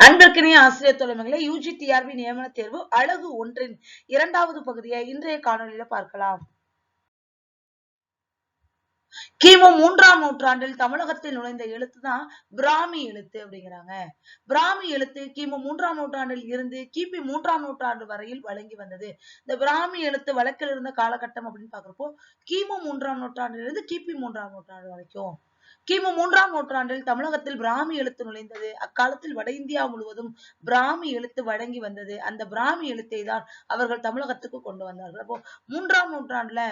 அன்பிற்கினிய ஆசிரியர் தலைமைகளை UG TRP நியமன தேர்வு அழகு ஒன்றின் இரண்டாவது பகுதியை இன்றைய காணொலியில பார்க்கலாம். கிமு மூன்றாம் நூற்றாண்டில் தமிழகத்தில் நுழைந்த எழுத்து தான் பிராமி எழுத்து அப்படிங்கிறாங்க. பிராமி எழுத்து கிமு மூன்றாம் நூற்றாண்டில் இருந்து கிபி மூன்றாம் நூற்றாண்டு வரையில் வழங்கி வந்தது. இந்த பிராமி எழுத்து வழக்கில் இருந்த காலகட்டம் அப்படின்னு பாக்குறப்போ கிமு மூன்றாம் நூற்றாண்டிலிருந்து கிபி மூன்றாம் நூற்றாண்டு வரைக்கும். கிமு மூன்றாம் நூற்றாண்டில் தமிழகத்தில் பிராமி எழுத்து நுழைந்தது. அக்காலத்தில் வட இந்தியா முழுவதும் பிராமி எழுத்து வழங்கி வந்தது. அந்த பிராமி எழுத்தை தான் அவர்கள் தமிழகத்துக்கு கொண்டு வந்தார்கள். அப்போ மூன்றாம் நூற்றாண்டுல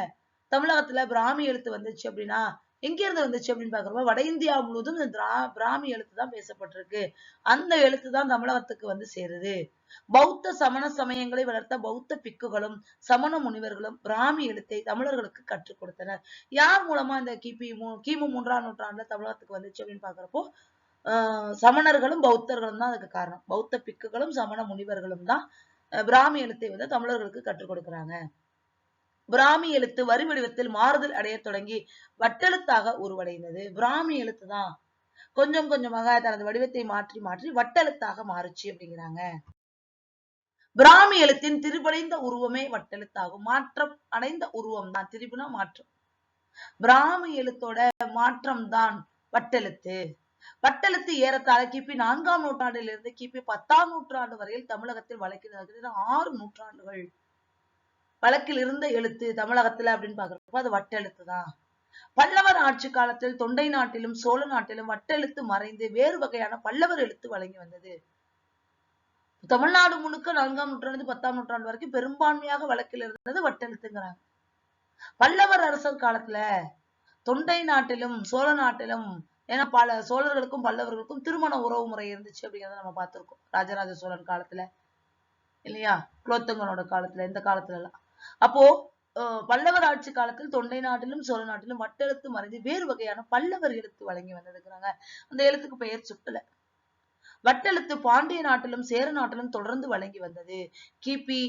தமிழகத்துல பிராமி எழுத்து வந்துச்சு அப்படின்னா எங்க இருந்து வந்துச்சு அப்படின்னு பாக்குறப்போ வட இந்தியா முழுவதும் இந்த திரா- பிராமி எழுத்து தான் பேசப்பட்டிருக்கு. அந்த எழுத்து தான் தமிழகத்துக்கு வந்து சேருது. பௌத்த சமண சமயங்களை வளர்த்த பௌத்த பிக்குகளும் சமண முனிவர்களும் பிராமி எழுத்தை தமிழர்களுக்கு கற்றுக் கொடுத்தனர். யார் மூலமா இந்த கிபி மூ- கிமு மூன்றாம் நூற்றாண்டுல தமிழகத்துக்கு வந்துச்சு அப்படின்னு பாக்குறப்போ ஆஹ் சமணர்களும் பௌத்தர்களும் தான் அதுக்கு காரணம். பௌத்த பிக்குகளும் சமண முனிவர்களும் தான் பிராமி எழுத்தை வந்து தமிழர்களுக்கு கற்றுக் கொடுக்கறாங்க. பிராமி எழுத்து வரி வடிவத்தில் மாறுதல் அடையத் தொடங்கி வட்டெழுத்தாக உருவடைந்தது. பிராமி எழுத்து தான் கொஞ்சம் கொஞ்சமாக தனது வடிவத்தை மாற்றி மாற்றி வட்டெழுத்தாக மாறுச்சு அப்படிங்கிறாங்க. பிராமி எழுத்தின் திரிபடைந்த உருவமே வட்டெழுத்தாகும். மாற்றம் அடைந்த உருவம் தான். திரிபுனா மாற்றம். பிராமி எழுத்தோட மாற்றம் தான் வட்டெழுத்து. வட்டெழுத்து ஏறத்தாழ கிபி நான்காம் நூற்றாண்டிலிருந்து கிபி பத்தாம் நூற்றாண்டு வரையில் தமிழகத்தில் வழக்கில் ஆறு நூற்றாண்டுகள். வழக்கில் இருந்த எழுத்து தமிழகத்துல அப்படின்னு பாக்குறப்ப அது வட்டெழுத்து தான் பல்லவர் ஆட்சி காலத்தில் தொண்டை நாட்டிலும் சோழ நாட்டிலும் வட்டெழுத்து மறைந்து வேறு வகையான பல்லவர் எழுத்து வழங்கி வந்தது. தமிழ்நாடு முழுக்க நான்காம் நூற்றாண்டு பத்தாம் நூற்றாண்டு வரைக்கும் பெரும்பான்மையாக வழக்கில் இருந்தது வட்டெழுத்துங்கிறாங்க. பல்லவர் அரசர் காலத்துல தொண்டை நாட்டிலும் சோழ நாட்டிலும் ஏன்னா பல சோழர்களுக்கும் பல்லவர்களுக்கும் திருமண உறவு முறை இருந்துச்சு அப்படிங்கறத நம்ம பார்த்திருக்கோம். ராஜராஜ சோழன் காலத்துல இல்லையா? குலோத்துங்கனோட காலத்துல இந்த காலத்துல எல்லாம் அப்போ பல்லவர் ஆட்சி காலத்தில் தொண்டை நாட்டிலும் சோழ நாட்டிலும் வட்டெழுத்து மறைந்து வேறு வகையான பல்லவர் எழுத்து வழங்கி வந்திருக்கிறாங்க. அந்த எழுத்துக்கு பெயர் சுட்டல. வட்டெழுத்து பாண்டிய நாட்டிலும் சேர நாட்டிலும் தொடர்ந்து வழங்கி வந்தது. கிபி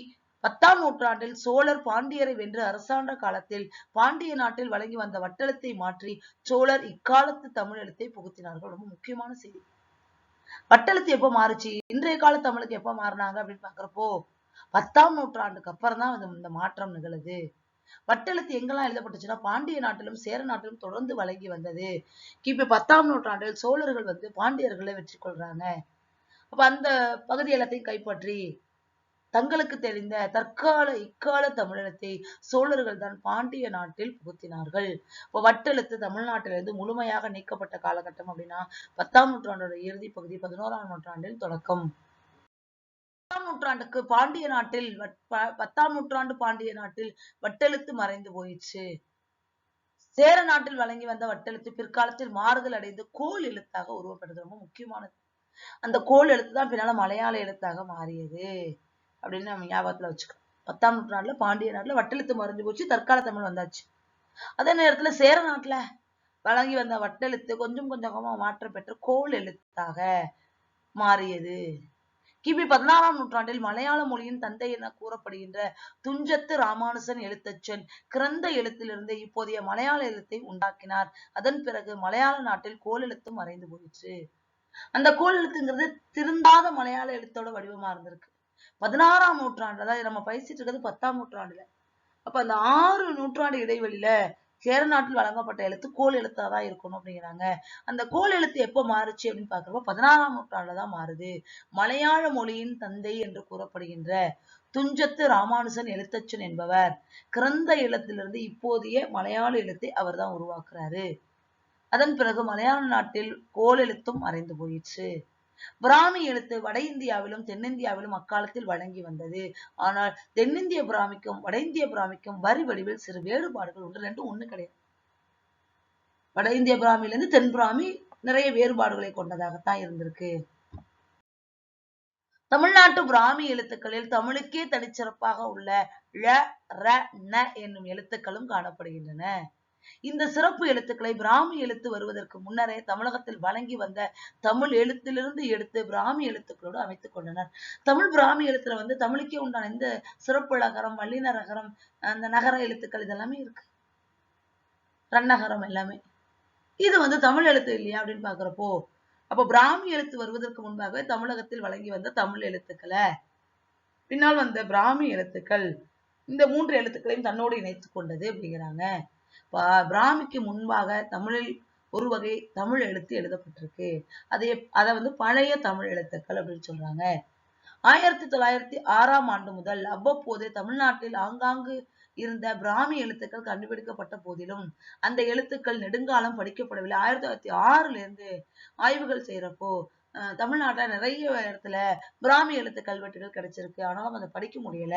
பத்தாம் நூற்றாண்டில் சோழர் பாண்டியரை வென்று அரசாண்ட காலத்தில் பாண்டிய நாட்டில் வழங்கி வந்த வட்டெழுத்தை மாற்றி சோழர் இக்காலத்து தமிழ் எழுத்தை புகுத்தினார்கள். ரொம்ப முக்கியமான செய்தி. வட்டெழுத்து எப்ப மாறுச்சு? இன்றைய கால தமிழுக்கு எப்ப மாறினாங்க அப்படின்னு பாக்குறப்போ பத்தாம் நூற்றாண்டுக்கு அப்புறம் தான் இந்த- மாற்றம் நிகழுது. வட்டெழுத்து எங்கெல்லாம் எழுதப்பட்டுச்சுன்னா பாண்டிய நாட்டிலும் சேர நாட்டிலும் தொடர்ந்து வழங்கி வந்தது. கிபி பத்தாம் நூற்றாண்டில் சோழர்கள் வந்து பாண்டியர்களை வெற்றி கொள்றாங்க அப்ப அந்த பகுதி எல்லாத்தையும் கைப்பற்றி தங்களுக்கு தெரிந்த தற்கால இக்கால தமிழகத்தை சோழர்கள் தான் பாண்டிய நாட்டில் புகுத்தினார்கள். இப்போ வட்டெழுத்து தமிழ்நாட்டிலிருந்து முழுமையாக நீக்கப்பட்ட காலகட்டம் அப்படின்னா பத்தாம் நூற்றாண்டோட இறுதி பகுதி பதினோராம் நூற்றாண்டில் தொடக்கம். பத்தாம் நூற்றாண்டுக்கு பாண்டிய நாட்டில் பத்தாம் நூற்றாண்டு பாண்டிய நாட்டில் வட்டெழுத்து மறைந்து போயிடுச்சு சேர நாட்டில் வழங்கி வந்த வட்டெழுத்து பிற்காலத்தில் மாறுதல் அடைந்து கோல் எழுத்தாக உருவப்பட்டது. ரொம்ப முக்கியமானது. அந்த கோல் எழுத்து தான் பின்னால மலையாள எழுத்தாக மாறியது. அப்படின்னு நம்ம ஞாபகத்துல வச்சுக்கணும் பத்தாம் நூற்றாண்டுல பாண்டிய நாட்டுல வட்டெழுத்து மறைஞ்சு போச்சு. தற்கால தமிழ் வந்தாச்சு. அதே நேரத்துல சேர நாட்டுல வழங்கி வந்த வட்டெழுத்து கொஞ்சம் கொஞ்சமா மாற்றம் பெற்று கோல் எழுத்தாக மாறியது. கிபி பதினாறாம் நூற்றாண்டில் மலையாள மொழியின் தந்தை என கூறப்படுகின்ற துஞ்சத்து ராமானுசன் எழுத்தச்சன் கிரந்த எழுத்திலிருந்து இப்போதைய மலையாள எழுத்தை உண்டாக்கினார். அதன் பிறகு மலையாள நாட்டில் கோல் மறைந்து போயிற்று. அந்த கோல் எழுத்துங்கிறது திருந்தாத மலையாள எழுத்தோட வடிவமா இருந்திருக்கு. பதினாறாம் நூற்றாண்டு அதாவது நம்ம பேசிட்டு இருக்கிறது பத்தாம் நூற்றாண்டுல. அப்ப அந்த ஆறு நூற்றாண்டு இடைவெளியில சேர நாட்டில் வழங்கப்பட்ட எழுத்து கோல் எழுத்தா தான் இருக்கணும் அப்படிங்கிறாங்க. அந்த கோல் எழுத்து எப்ப மாறுச்சு அப்படின்னு பாக்குறப்போ பதினாறாம் நூற்றாண்டுல தான் மாறுது. மலையாள மொழியின் தந்தை என்று கூறப்படுகின்ற துஞ்சத்து ராமானுசன் எழுத்தச்சன் என்பவர் கிரந்த எழுத்திலிருந்து இப்போதைய மலையாள எழுத்தை அவர்தான் உருவாக்குறாரு. அதன் பிறகு மலையாள நாட்டில் கோல் எழுத்தும் மறைந்து போயிற்று பிராமி எழுத்து வட இந்தியாவிலும் தென்னிந்தியாவிலும் அக்காலத்தில் வழங்கி வந்தது. ஆனால் தென்னிந்திய பிராமிக்கும் வட இந்திய பிராமிக்கும் வரி வடிவில் சிறு வேறுபாடுகள் ஒன்று ரெண்டும் ஒண்ணு கிடையாது. வட இந்திய பிராமியிலிருந்து தென் பிராமி நிறைய வேறுபாடுகளை கொண்டதாகத்தான் இருந்திருக்கு. தமிழ்நாட்டு பிராமி எழுத்துக்களில் தமிழுக்கே தனிச்சிறப்பாக உள்ள ழ ர ந என்னும் எழுத்துக்களும் காணப்படுகின்றன. இந்த சிறப்பு எழுத்துக்களை பிராமி எழுத்து வருவதற்கு முன்னரே தமிழகத்தில் வழங்கி வந்த தமிழ் எழுத்திலிருந்து எடுத்து பிராமி எழுத்துக்களோடு அமைத்துக் கொண்டனர். தமிழ் பிராமி எழுத்துல வந்து தமிழுக்கே உண்டான இந்த சிறப்பு நகரம் வல்லின நகரம் அந்த நகர எழுத்துக்கள் இதெல்லாமே இருக்கு. ரன்னகரம் எல்லாமே. இது வந்து தமிழ் எழுத்து இல்லையா அப்படின்னு பாக்குறப்போ அப்போ பிராமி எழுத்து வருவதற்கு முன்பாகவே தமிழகத்தில் வழங்கி வந்த தமிழ் எழுத்துக்களை பின்னால் வந்த பிராமி எழுத்துக்கள் இந்த மூன்று எழுத்துக்களையும் தன்னோடு இணைத்து கொண்டது அப்படிங்கிறாங்க. பிராமிக்கு முன்பாக தமிழில் ஒரு வகை தமிழ் எழுத்து எழுதப்பட்டிருக்கு. அதை அதை வந்து பழைய தமிழ் எழுத்துக்கள் அப்படின்னு சொல்றாங்க. ஆயிரத்தி தொள்ளாயிரத்தி ஆறாம் ஆண்டு முதல் அவ்வப்போது தமிழ்நாட்டில் ஆங்காங்கு இருந்த பிராமி எழுத்துக்கள் கண்டுபிடிக்கப்பட்ட போதிலும் அந்த எழுத்துக்கள் நெடுங்காலம் படிக்கப்படவில்லை. ஆயிரத்தி தொள்ளாயிரத்தி ஆறுல இருந்து ஆய்வுகள் செய்யறப்போ தமிழ்நாட்டில் நிறைய இடத்துல பிராமி எழுத்து கல்வெட்டுகள் கிடைச்சிருக்கு. ஆனாலும் அதை படிக்க முடியல.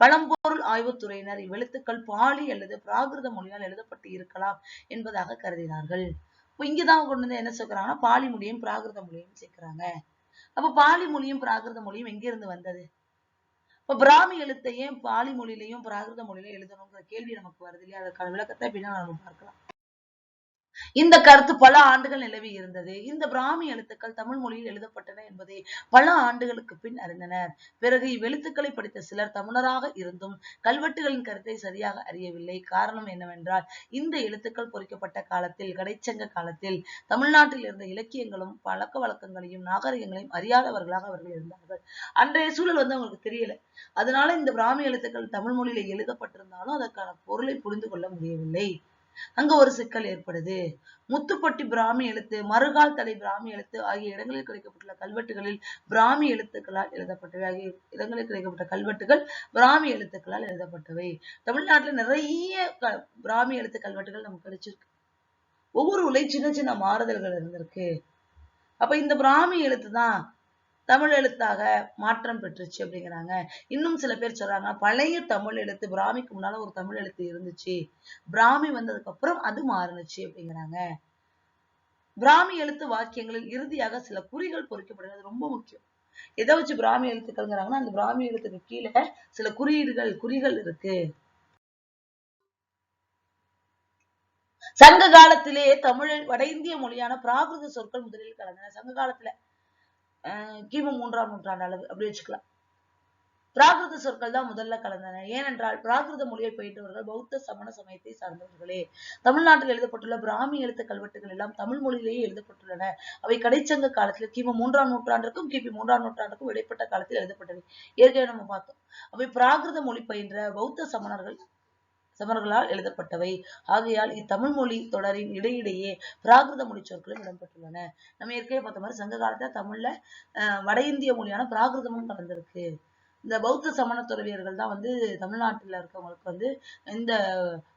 பழம்பொருள் ஆய்வுத்துறையினர் இவ்வெழுத்துக்கள் பாலி அல்லது பிராகிருத மொழியால் எழுதப்பட்டு இருக்கலாம் என்பதாக கருதினார்கள். இப்போ இங்கதான் கொண்டு வந்து என்ன சொல்றாங்கன்னா பாலி மொழியும் பிராகிருத மொழியும் சேர்க்கிறாங்க. அப்ப பாலி மொழியும் பிராகிருத மொழியும் எங்கிருந்து வந்தது? இப்ப பிராமி எழுத்தையும் பாலி மொழியிலையும் பிராகிருத மொழியிலையும் எழுதணுங்கிற கேள்வி நமக்கு வருது இல்லையா? அதற்கான விளக்கத்தை பின்னால் நம்ம பார்க்கலாம். இந்த கருத்து பல ஆண்டுகள் நிலவி இருந்தது. இந்த பிராமி எழுத்துக்கள் தமிழ் மொழியில் எழுதப்பட்டன என்பதை பல ஆண்டுகளுக்கு பின் அறிந்தனர். பிறகு இவ்வெழுத்துக்களை படித்த சிலர் தமிழராக இருந்தும் கல்வெட்டுகளின் கருத்தை சரியாக அறியவில்லை. காரணம் என்னவென்றால் இந்த எழுத்துக்கள் பொறிக்கப்பட்ட காலத்தில் கடைச்சங்க காலத்தில் தமிழ்நாட்டில் இருந்த இலக்கியங்களும் பழக்க வழக்கங்களையும் நாகரிகங்களையும் அறியாதவர்களாக அவர்கள் இருந்தார்கள். அன்றைய சூழல் வந்து அவங்களுக்கு தெரியல. அதனால இந்த பிராமி எழுத்துக்கள் தமிழ் மொழியில எழுதப்பட்டிருந்தாலும் அதற்கான பொருளை புரிந்து கொள்ள முடியவில்லை. அங்க ஒரு சிக்கல் ஏற்படுது. முத்துப்பட்டி பிராமி எழுத்து மறுகால் தடை பிராமி எழுத்து ஆகிய இடங்களில் கிடைக்கப்பட்டுள்ள கல்வெட்டுகளில் பிராமி எழுத்துக்களால் எழுதப்பட்டவை ஆகிய இடங்களில் கிடைக்கப்பட்ட கல்வெட்டுகள் பிராமி எழுத்துக்களால் எழுதப்பட்டவை. தமிழ்நாட்டுல நிறைய க- பிராமி எழுத்து கல்வெட்டுகள் நமக்கு கிடைச்சிருக்கு. ஒவ்வொரு உலை சின்ன சின்ன மாறுதல்கள் இருந்திருக்கு. அப்ப இந்த பிராமி எழுத்து தான் தமிழ் எழுத்தாக மாற்றம் பெற்றுச்சு அப்படிங்கிறாங்க. இன்னும் சில பேர் சொல்றாங்க பழைய தமிழ் எழுத்து பிராமிக்கு முன்னால ஒரு தமிழ் எழுத்து இருந்துச்சு. பிராமி வந்ததுக்கு அப்புறம் அது மாறுனுச்சு அப்படிங்கிறாங்க. பிராமி எழுத்து வாக்கியங்களில் இறுதியாக சில குறிகள் பொறிக்கப்படுகிறது. ரொம்ப முக்கியம். எதை வச்சு பிராமி எழுத்துக்கள்ங்கிறாங்கன்னா அந்த பிராமி எழுத்துக்கு கீழே சில குறியீடுகள் குறிகள் இருக்கு. சங்க காலத்திலே தமிழில் வட இந்திய மொழியான பிராகிருத சொற்கள் முதலில் கலந்தன. சங்க காலத்துல கிமு மூன்றாம் நூற்றாண்டு அளவு அப்படி வச்சுக்கலாம். பிராகிருத சொற்கள் தான் முதல்ல கலந்தன. ஏனென்றால் பிராகிருத மொழியை பயின்றவர்கள் பௌத்த சமண சமயத்தை சார்ந்தவர்களே. தமிழ்நாட்டில் எழுதப்பட்டுள்ள பிராமி எழுத்து கல்வெட்டுகள் எல்லாம் தமிழ் மொழியிலேயே எழுதப்பட்டுள்ளன. அவை கடைச்சங்க காலத்தில் கிமு மூன்றாம் நூற்றாண்டுக்கும் கிபி மூன்றாம் நூற்றாண்டுக்கும் இடைப்பட்ட காலத்தில் எழுதப்பட்டவை. ஏற்கனவே நம்ம பார்த்தோம். அவை பிராகிருத மொழி பயின்ற பௌத்த சமணர்கள் சமர்களால் எழுதப்பட்டவை. ஆகையால் இத்தமிழ் மொழி தொடரின் இடையிடையே பிராகிருத மொழி சொற்களும் இடம்பெற்றுள்ளன. நம்ம ஏற்கனவே பார்த்த மாதிரி சங்க காலத்துல தமிழ்ல வட இந்திய மொழியான பிராகிருதமும் கலந்திருக்கு. இந்த பௌத்த சமண துறவியர்கள் தான் வந்து தமிழ்நாட்டுல இருக்கவங்களுக்கு வந்து இந்த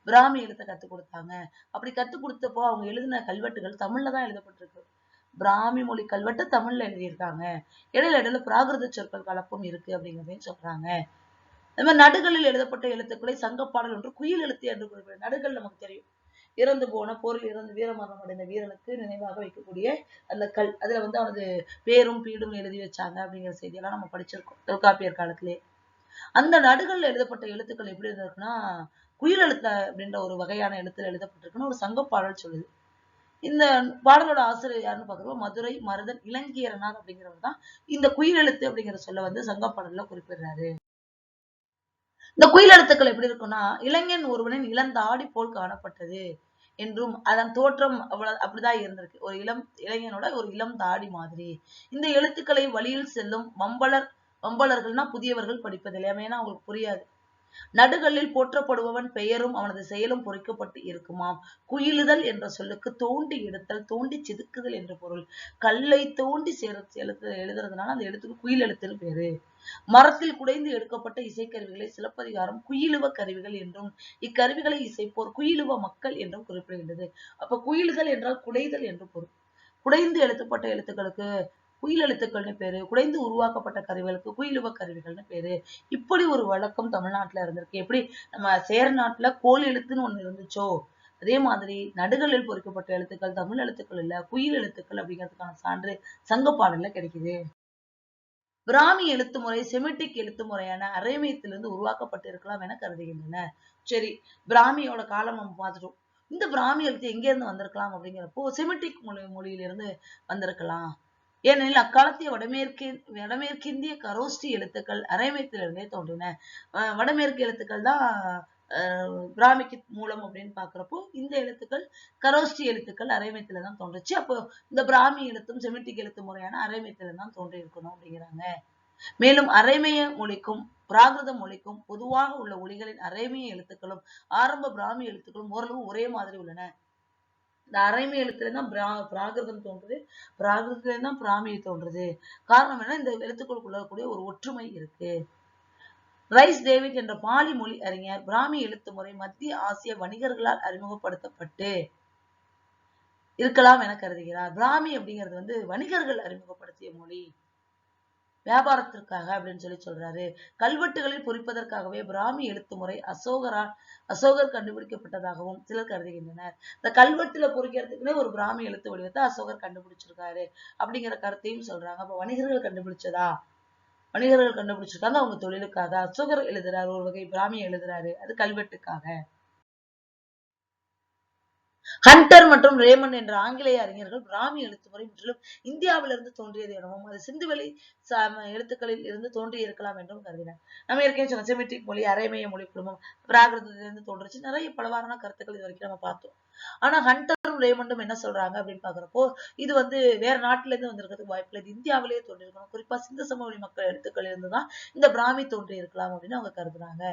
பிராமி எழுத்தை கத்துக் கொடுத்தாங்க. அப்படி கற்றுக் கொடுத்தப்போ அவங்க எழுதின கல்வெட்டுகள் தமிழ்ல தான் எழுதப்பட்டிருக்கு. பிராமி மொழி கல்வெட்டு தமிழ்ல எழுதியிருக்காங்க. இடையில இடையில பிராகிருத சொற்கள் கலப்பும் இருக்கு அப்படிங்கிறதையும் சொல்றாங்க. அது மாதிரி நடுகளில் எழுதப்பட்ட எழுத்துக்களை சங்கப்பாடல் ஒன்று குயில் எழுத்து என்று குறிப்பிடும் நடுகள் நமக்கு தெரியும். இறந்து போன போரில் இறந்து வீரமரணம் அடைந்த வீரனுக்கு நினைவாக வைக்கக்கூடிய அந்த கல். அதுல வந்து அவனது பேரும் பீடும் எழுதி வச்சாங்க அப்படிங்கிற செய்தியெல்லாம் நம்ம படிச்சிருக்கோம். தொல்காப்பியர் காலத்திலே. அந்த நடுகள்ல எழுதப்பட்ட எழுத்துக்கள் எப்படி இருந்திருக்குன்னா குயில் எழுத்த அப்படின்ற ஒரு வகையான எழுத்துல எழுதப்பட்டிருக்குன்னு ஒரு சங்கப்பாடல் சொல்லுது. இந்த பாடலோட ஆசிரியர் யாருன்னு பாக்குறோம் மதுரை மருதன் இளங்கீரனார் அப்படிங்கிறவர் தான் இந்த குயில் எழுத்து அப்படிங்கிற சொல்ல வந்து சங்கப்பாடல்ல குறிப்பிடுறாரு. இந்த குயில் எழுத்துக்கள் எப்படி இருக்குன்னா இளைஞன் ஒருவனின் இளந்தாடி போல் காணப்பட்டது என்றும் அதன் தோற்றம் அவ்வளவு அப்படிதான் இருந்திருக்கு. ஒரு இளம் இளைஞனோட ஒரு இளம் தாடி மாதிரி. இந்த எழுத்துக்களை வழியில் செல்லும் வம்பலர் வம்பலர்கள்னா புதியவர்கள் படிப்பதில்லை. ஏன்னா அவங்களுக்கு புரியாது. நடுகளில் போற்றப்படுபவன் பெயரும் அவனது செயலும் பொறிக்கப்பட்டு இருக்குமாம். குயிலுதல் என்ற சொல்லுக்கு தோண்டி எடுத்தல் தோண்டி செதுக்குதல் என்ற பொருள். கல்லை தோண்டி சேர எழுத்து எழுதுறதுனால அந்த எழுத்துக்கு குயில் எழுத்துன்னு பேரு. மரத்தில் குடைந்து எடுக்கப்பட்ட இசைக்கருவிகளை சிலப்பதிகாரம் குயிலுவ கருவிகள் என்றும் இக்கருவிகளை இசைப்போர் குயிலுவ மக்கள் என்றும் குறிப்பிடுகின்றது. அப்ப குயிலுதல் என்றால் குடைதல் என்று பொருள். குடைந்து எழுத்தப்பட்ட எழுத்துக்களுக்கு குயில் எழுத்துக்கள்னு பேரு குடைந்து உருவாக்கப்பட்ட கருவிகளுக்கு குயிலுவ கருவிகள்னு பேரு. இப்படி ஒரு வழக்கம் தமிழ்நாட்டுல இருந்திருக்கு. எப்படி? நம்ம சேர நாட்டுல கோல் எழுத்துன்னு ஒண்ணு இருந்துச்சோ? அதே மாதிரி நடுகளில் பொறிக்கப்பட்ட எழுத்துக்கள் தமிழ் எழுத்துக்கள் இல்ல குயில் எழுத்துக்கள் அப்படிங்கிறதுக்கான சான்று சங்க பாடல்ல கிடைக்குது. பிராமி எழுத்து முறை செமிட்டிக் எழுத்து முறையான அரேமியத்திலிருந்து உருவாக்கப்பட்டிருக்கலாம் என கருதுகின்றன. சரி பிராமியோட காலம் நம்ம பார்த்துட்டோம். இந்த பிராமி எழுத்து எங்க இருந்து வந்திருக்கலாம் அப்படிங்கிறப்போ செமிட்டிக் மொழி மொழியிலிருந்து வந்திருக்கலாம். ஏனெனில் அக்காலத்திய வடமேற்கு வடமேற்கிந்திய கரோஸ்டி எழுத்துக்கள் அரேமியத்திலிருந்தே தோன்றின. வடமேற்கு எழுத்துக்கள் தான் பிராமிக்கு மூலம் அப்படின்னு பாக்குறப்போ இந்த எழுத்துக்கள் கரோஸ்டி எழுத்துக்கள் அரைமயத்துல தான் தோன்றுச்சு. அப்போ இந்த பிராமி எழுத்தும் செமிட்டிக் எழுத்து முறையான அரைமயத்துல தான் தோன்றி இருக்கணும் அப்படிங்கிறாங்க. மேலும் அரைமய மொழிக்கும் பிராகிருத மொழிக்கும் பொதுவாக உள்ள ஒலிகளின் அரைமய எழுத்துக்களும் ஆரம்ப பிராமி எழுத்துக்களும் ஓரளவு ஒரே மாதிரி உள்ளன. இந்த அரைமை எழுத்துல தான் பிரா பிராகிருதம் தோன்றுது. பிராகிருதத்துல தான் பிராமியை தோன்றுது. காரணம் என்ன? இந்த எழுத்துக்களுக்குள்ள இருக்கக்கூடிய ஒரு ஒற்றுமை இருக்கு. ரைஸ் டேவிட் என்ற பாலி மொழி அறிஞர் பிராமி எழுத்து முறை மத்திய ஆசிய வணிகர்களால் அறிமுகப்படுத்தப்பட்டு இருக்கலாம் என கருதுகிறார். பிராமி அப்படிங்கிறது வந்து வணிகர்கள் அறிமுகப்படுத்திய மொழி. வியாபாரத்திற்காக அப்படின்னு சொல்லி சொல்றாரு. கல்வெட்டுகளில் பொறிப்பதற்காகவே பிராமி எழுத்து முறை அசோகரால் அசோகர் கண்டுபிடிக்கப்பட்டதாகவும் சிலர் கருதுகின்றனர். இந்த கல்வெட்டுல பொறிக்கிறதுக்குன்னே ஒரு பிராமி எழுத்து வடிவத்தை அசோகர் கண்டுபிடிச்சிருக்காரு அப்படிங்கிற கருத்தையும் சொல்றாங்க. அப்ப வணிகர்கள் கண்டுபிடிச்சதா? வணிகர்கள் கண்டுபிடிச்சிருக்காங்க. அவங்க தொழிலுக்காக அசோகர் எழுதுறாரு ஒரு வகை பிராமி எழுதுறாரு. அது கல்வெட்டுக்காக. ஹண்டர் மற்றும் ரேமன் என்ற ஆங்கிலேய அறிஞர்கள் பிராமி எழுத்து முறை முற்றிலும் இந்தியாவிலிருந்து தோன்றியது எனவும் அது சிந்துவெளி எழுத்துக்களில் இருந்து தோன்றி இருக்கலாம் என்றும் கருதினர். நம்ம ஏற்கனவே சொன்ன செமிட்டிக் மொழி அரைமய மொழி குடும்பம் பிராகிருதத்திலிருந்து தோன்றுச்சு. நிறைய பலவாறான கருத்துக்கள் இது வரைக்கும் நம்ம பார்த்தோம். ஆனா ஹண்டரும் ரேமண்டும் என்ன சொல்றாங்க அப்படின்னு பாக்குறப்போ இது வந்து வேற நாட்டுல இருந்து வந்திருக்கிறதுக்கு வாய்ப்பு இல்லை இந்தியாவிலேயே தோன்றியிருக்கணும். குறிப்பா சிந்து சமவெளி மக்கள் எழுத்துக்கள் இருந்துதான் இந்த பிராமி தோன்றி இருக்கலாம் அப்படின்னு அவங்க கருதுறாங்க.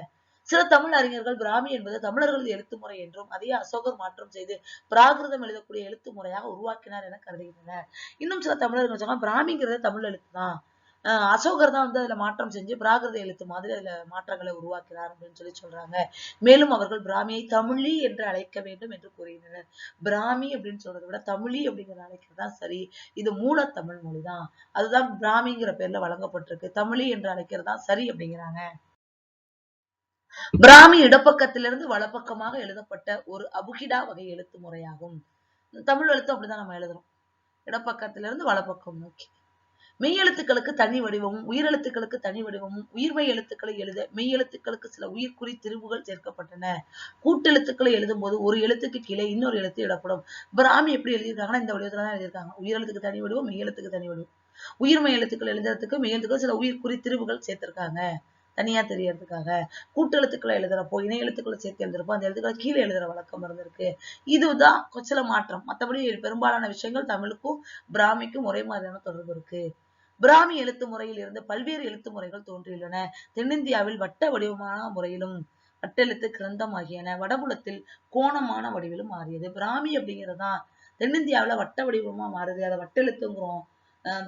சில தமிழ் அறிஞர்கள் பிராமி என்பது தமிழர்களது எழுத்து முறை என்றும் அதையே அசோகர் மாற்றம் செய்து பிராகிருதம் எழுதக்கூடிய எழுத்து முறையாக உருவாக்கினார் என கருதுகின்றனர். இன்னும் சில தமிழர்கள் சொன்னா பிராமிங்கிறது தமிழ் எழுத்து தான் அசோகர் தான் வந்து அதுல மாற்றம் செஞ்சு பிராகிருத எழுத்து மாதிரி அதுல மாற்றங்களை உருவாக்கினார் அப்படின்னு சொல்லி சொல்றாங்க. மேலும் அவர்கள் பிராமியை தமிழி என்று அழைக்க வேண்டும் என்று கூறுகின்றனர். பிராமி அப்படின்னு சொல்றதை விட தமிழி அப்படிங்கிற அழைக்கிறது தான் சரி. இது மூல தமிழ் மொழிதான். அதுதான் பிராமிங்கிற பேர்ல வழங்கப்பட்டிருக்கு. தமிழி என்று அழைக்கிறது தான் சரி அப்படிங்கிறாங்க. பிராமி இடப்பக்கத்திலிருந்து வலப்பக்கமாக எழுதப்பட்ட ஒரு அபுகிடா வகை எழுத்து முறையாகும். தமிழ் எழுத்து அப்படிதான் நம்ம எழுதுறோம். இடப்பக்கத்திலிருந்து வலப்பக்கம் நோக்கி. மெய்யெழுத்துக்களுக்கு தனி வடிவமும் உயிரெழுத்துக்களுக்கு தனி வடிவமும் உயிர்மெய் எழுத்துக்களை எழுத மெய் எழுத்துக்களுக்கு சில உயிர்குறி திருவுகள் சேர்க்கப்பட்டன. கூட்டெழுத்துக்களை எழுதும் போது ஒரு எழுத்துக்கு கீழே இன்னொரு எழுத்து இடப்படும். பிராமி எப்படி எழுதியிருக்காங்கன்னா இந்த வடிவத்துல தான் எழுதியிருக்காங்க உயிரெழுத்துக்கு தனி வடிவம் மெய் எழுத்துக்கு தனி வடிவம். உயிர்மெய் எழுத்துக்கள் எழுதுறதுக்கு மெய் எழுத்துக்கள் சில உயிர்குறி திருவுகள் சேர்த்திருக்காங்க. தனியா தெரியறதுக்காக கூட்டெழுத்துக்களை எழுதுறப்போ இணை எழுத்துக்களை சேர்த்து எழுதுறப்போ அந்த எழுத்துக்களை கீழே எழுதுற வழக்கம் இருந்திருக்கு. இதுதான் கொச்சல மாற்றம். மத்தபடி பெரும்பாலான விஷயங்கள் தமிழுக்கும் பிராமிக்கும் ஒரே மாதிரியான தொடர்பு இருக்கு. பிராமி எழுத்து முறையில் இருந்து பல்வேறு எழுத்து முறைகள் தோன்றியுள்ளன. தென்னிந்தியாவில் வட்ட வடிவமான முறையிலும் வட்டெழுத்து கிரந்தம் ஆகியன வடபுலத்தில் கோணமான வடிவிலும் மாறியது. பிராமி அப்படிங்கிறதுதான் தென்னிந்தியாவுல வட்ட வடிவமா மாறுது. அதை வட்டெழுத்துங்கிறோம்.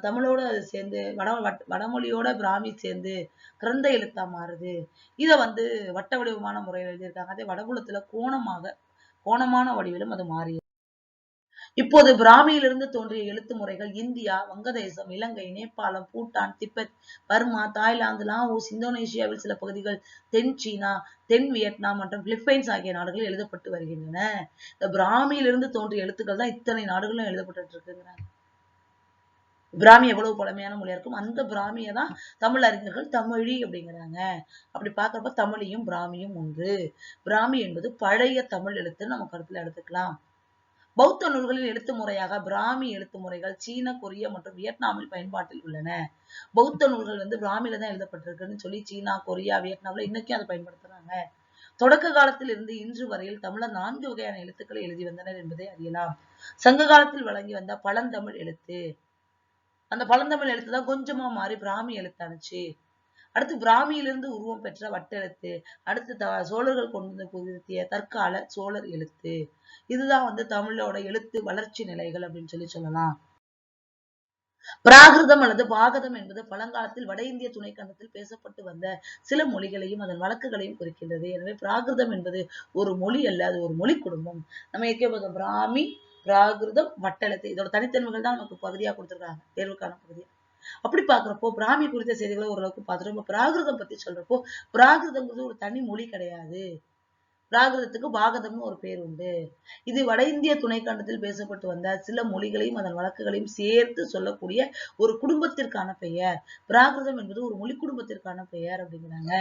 தமிழோட அது சேர்ந்து வட வடமொழியோட பிராமி சேர்ந்து கிரந்த எழுத்தா மாறுது. இதை வந்து வட்ட வடிவமான முறையில் எழுதியிருக்காங்க. அதே வடகுலத்துல கோணமாக கோணமான வடிவிலும் அது மாறியது இப்போது பிராமியிலிருந்து தோன்றிய எழுத்து முறைகள் இந்தியா வங்கதேசம் இலங்கை நேபாளம் Bhutan Tibet Burma Thailand Laos இந்தோனேஷியாவில் சில பகுதிகள் தென் சீனா தென் வியட்நாம் மற்றும் பிலிப்பைன்ஸ் ஆகிய நாடுகளில் எழுதப்பட்டு வருகின்றன. இந்த பிராமியிலிருந்து தோன்றிய எழுத்துக்கள் தான் இத்தனை நாடுகளும் எழுதப்பட்டு இருக்குங்கிறாங்க. பிராமி எவ்வளவு பழமையான மொழியா இருக்கும்? அந்த பிராமியை தான் தமிழ் அறிஞர்கள் தமிழி அப்படிங்கிறாங்க. அப்படி பார்க்குறப்ப தமிழியும் பிராமியும் ஒன்று. பிராமி என்பது பழைய தமிழ் எழுத்துன்னு நம்ம கருத்தில் எடுத்துக்கலாம். பௌத்த நூல்களில் எழுத்து முறையாக பிராமி எழுத்து முறைகள் சீன கொரிய மற்றும் வியட்நாமில் பயன்பாட்டில் உள்ளன. பௌத்த நூல்கள் வந்து பிராமியில தான் எழுதப்பட்டிருக்குன்னு சொல்லி சீனா கொரியா வியட்நாம்ல இன்னைக்கும் அதை பயன்படுத்துறாங்க. தொடக்க காலத்தில் இருந்து இன்று வரையில் தமிழர் நான்கு வகையான எழுத்துக்களை எழுதி வந்தனர் என்பதை அறியலாம். சங்க காலத்தில் வழங்கி வந்த பழந்தமிழ் எழுத்து. அந்த பழந்தமிழ் எழுத்து தான் கொஞ்சமா மாறி பிராமி எழுத்தானுச்சு அடுத்து பிராமியிலிருந்து உருவம் பெற்ற வட்டெழுத்து அடுத்து த சோழர்கள் கொண்டு வந்து புகுத்திய தற்கால சோழர் எழுத்து. இதுதான் வந்து தமிழோட எழுத்து வளர்ச்சி நிலைகள் அப்படின்னு சொல்லி சொல்லலாம். பிராகிருதம் அல்லது பாகதம் என்பது பழங்காலத்தில் வட இந்திய துணைக்கண்டத்தில் பேசப்பட்டு வந்த சில மொழிகளையும் அதன் வழக்குகளையும் குறிக்கின்றது. எனவே பிராகிருதம் என்பது ஒரு மொழி அல்ல அது ஒரு மொழி குடும்பம். நம்ம ஏற்கனவே பார்த்தோம் பிராமி பிராகிருதம் வட்டெழுத்து. இதோட தனித்தன்மைகள் தான் நமக்கு பகுதியா கொடுத்திருக்காங்க. தேர்வுக்கான பகுதி அப்படி பாக்குறப்போ பிராமி குறித்த செய்திகளை ஓரளவுக்கு பார்த்துட்டோம் இப்ப பிராகிருதம் பத்தி சொல்றப்போ பிராகிருதம்ங்கிறது ஒரு தனி மொழி கிடையாது. பிராகிருதத்துக்கு பாகதம்னு ஒரு பேர் உண்டு. இது வட இந்திய துணைக்கண்டத்தில் பேசப்பட்டு வந்த சில மொழிகளையும் அதன் வழக்குகளையும் சேர்த்து சொல்லக்கூடிய ஒரு குடும்பத்திற்கான பெயர். பிராகிருதம் என்பது ஒரு மொழி குடும்பத்திற்கான பெயர் அப்படிங்கிறாங்க.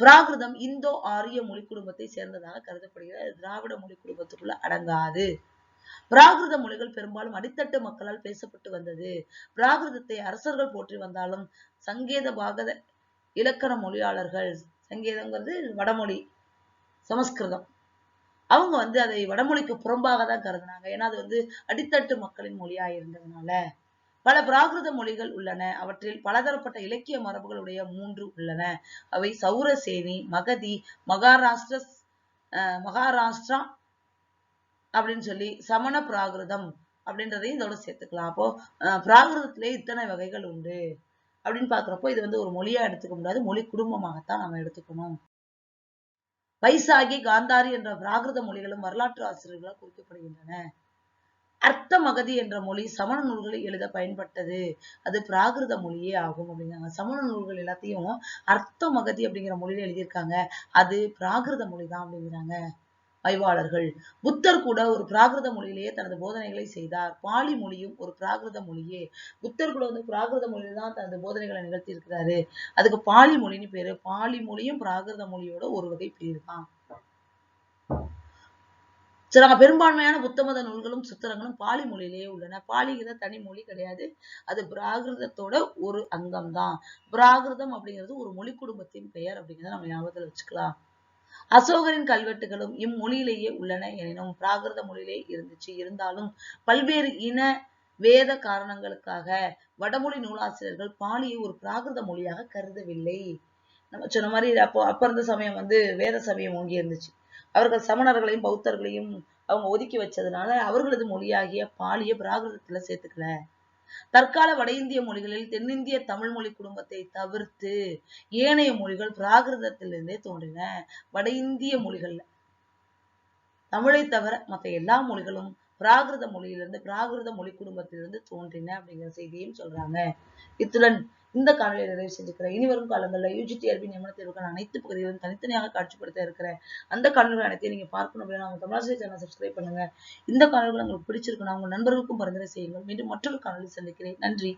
பிராகிருதம் இந்தோ ஆரிய மொழி குடும்பத்தை சேர்ந்ததாக கருதப்படுகிறது. அது திராவிட மொழி குடும்பத்துக்குள்ள அடங்காது. பிராகிருத மொழிகள் பெரும்பாலும் அடித்தட்டு மக்களால் பேசப்பட்டு வந்தது. பிராகிருதத்தை அரசர்கள் போற்றி வந்தாலும் சங்கேத பாகத இலக்கண மொழியாளர்கள் சங்கேதங்கிறது வடமொழி சமஸ்கிருதம். அவங்க வந்து அதை வடமொழிக்கு புறம்பாக தான் கருதினாங்க. ஏன்னா அது வந்து அடித்தட்டு மக்களின் மொழியா இருந்ததுனால. பல பிராகிருத மொழிகள் உள்ளன. அவற்றில் பலதரப்பட்ட இலக்கிய மரபுகளுடைய மூன்று உள்ளன. அவை சௌரசேனி மகதி மகாராஷ்டிர மகாராஷ்டிரா அப்படின்னு சொல்லி சமண பிராகிருதம் அப்படின்றதையும் இதோட சேர்த்துக்கலாம். அப்போ பிராகிருதத்திலே இத்தனை வகைகள் உண்டு அப்படின்னு பாக்குறப்போ இது வந்து ஒரு மொழியா எடுத்துக்க முடியாது. மொழி குடும்பமாகத்தான் நம்ம எடுத்துக்கணும். வைசாகி காந்தாரி என்ற பிராகிருத மொழிகளும் வரலாற்று ஆசிரியர்களால் குறிக்கப்படுகின்றன. அர்த்த மகதி என்ற மொழி சமண நூல்களில் எழுத பயன்பட்டது. அது பிராகிருத மொழியே ஆகும் அப்படிங்கிறாங்க சமண நூல்கள் எல்லாத்தையும் அர்த்த மகதி அப்படிங்கிற மொழியில எழுதியிருக்காங்க. அது பிராகிருத மொழி தான் அப்படிங்கிறாங்க. ஆய்வாளர்கள். புத்தர் கூட ஒரு பிராகிருத மொழியிலேயே தனது போதனைகளை செய்தார். பாலி மொழியும் ஒரு பிராகிருத மொழியே. புத்தர் கூட வந்து பிராகிருத மொழியில தான் தனது போதனைகளை நிகழ்த்தி இருக்கிறாரு அதுக்கு பாலி மொழின்னு பேரு. பாலி மொழியும் பிராகிருத மொழியோட ஒரு வகை பிரிவு தான் சில பெரும்பான்மையான புத்த மத நூல்களும் சுத்திரங்களும் பாலி மொழியிலேயே உள்ளன. பாலிங்கிறது தனி மொழி கிடையாது. அது பிராகிருதத்தோட ஒரு அங்கம் தான் பிராகிருதம் அப்படிங்கிறது ஒரு மொழி குடும்பத்தின் பெயர் அப்படிங்கிறத நம்ம ஞாபகத்துல வச்சுக்கலாம். அசோகரின் கல்வெட்டுகளும் இம்மொழியிலேயே உள்ளன எனினும் பிராகிருத மொழியிலே இருந்துச்சு. இருந்தாலும் பல்வேறு இன வேத காரணங்களுக்காக வடமொழி நூலாசிரியர்கள் பாலியை ஒரு பிராகிருத மொழியாக கருதவில்லை. நம்ம சொன்ன மாதிரி அப்போ அப்ப இருந்த சமயம் வந்து வேத சமயம் ஓங்கி இருந்துச்சு. அவர்கள் சமணர்களையும் பௌத்தர்களையும் அவங்க ஒதுக்கி வச்சதுனால அவர்களது மொழியாகிய பாலிய பிராகிருதத்துல சேர்த்துக்கல. தற்கால வட இந்திய மொழிகளில் தென்னிந்திய தமிழ் மொழி குடும்பத்தை தவிர்த்து ஏனைய மொழிகள் பிராகிருதத்திலிருந்தே தோன்றின. வட இந்திய மொழிகள்ல. தமிழை தவிர மற்ற எல்லா மொழிகளும் பிராகிருத மொழியிலிருந்து பிராகிருத மொழி குடும்பத்திலிருந்து தோன்றின அப்படிங்கிற செய்தியும் சொல்றாங்க. இத்துடன் இந்த காணொலியை நிறைவு செஞ்சுக்கிறேன். இனி வரும் காலங்களில் யூஜிடிஆர்பி நியமன தேர்வுக்கான அனைத்து பகுதிகளும் தனித்தனியாக காட்சிப்படுத்த இருக்கிற அந்த காணொலிகள் அனைத்தையும் நீங்க பார்க்கணும் அப்படின்னா நம்ம தமிழாசிரியர் சேனல் சப்ஸ்கிரைப் பண்ணுங்க. இந்த காணொலிகள் உங்களுக்கு பிடிச்சிருக்குன்னா உங்க நண்பர்களுக்கும் பரிந்துரை செய்யுங்கள். மீண்டும் மற்றொரு காணொலி சந்திக்கிறேன். நன்றி.